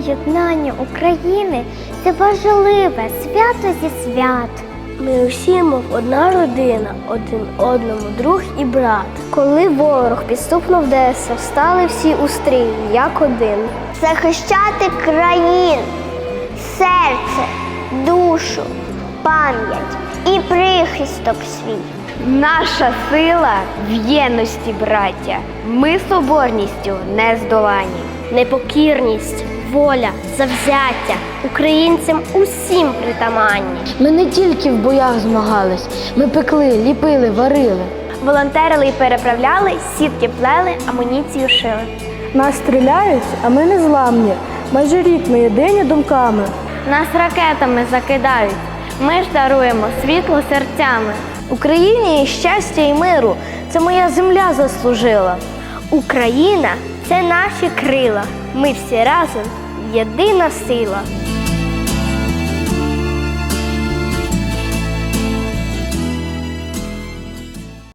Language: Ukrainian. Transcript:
єднання України це важливе свято зі свят. Ми усі, мов одна родина, один одному друг і брат. Коли ворог підступнув до СР, стали всі у стрій, як один. Захищати країн, серце, душу, пам'ять і прихисток свій. Наша сила в єдності, браття. Ми соборністю не здолані. Непокірність, воля, завзяття українцям усім притаманні. Ми не тільки в боях змагались, ми пекли, ліпили, варили. Волонтерили і переправляли, сітки плели, амуніцію шили. Нас стріляють, а ми не зламні. Майже рік ми єдині думками. Нас ракетами закидають. Ми ж даруємо світло серцями. Україні щастя і миру. Це моя земля заслужила. Україна це наші крила. Ми всі разом єдина сила.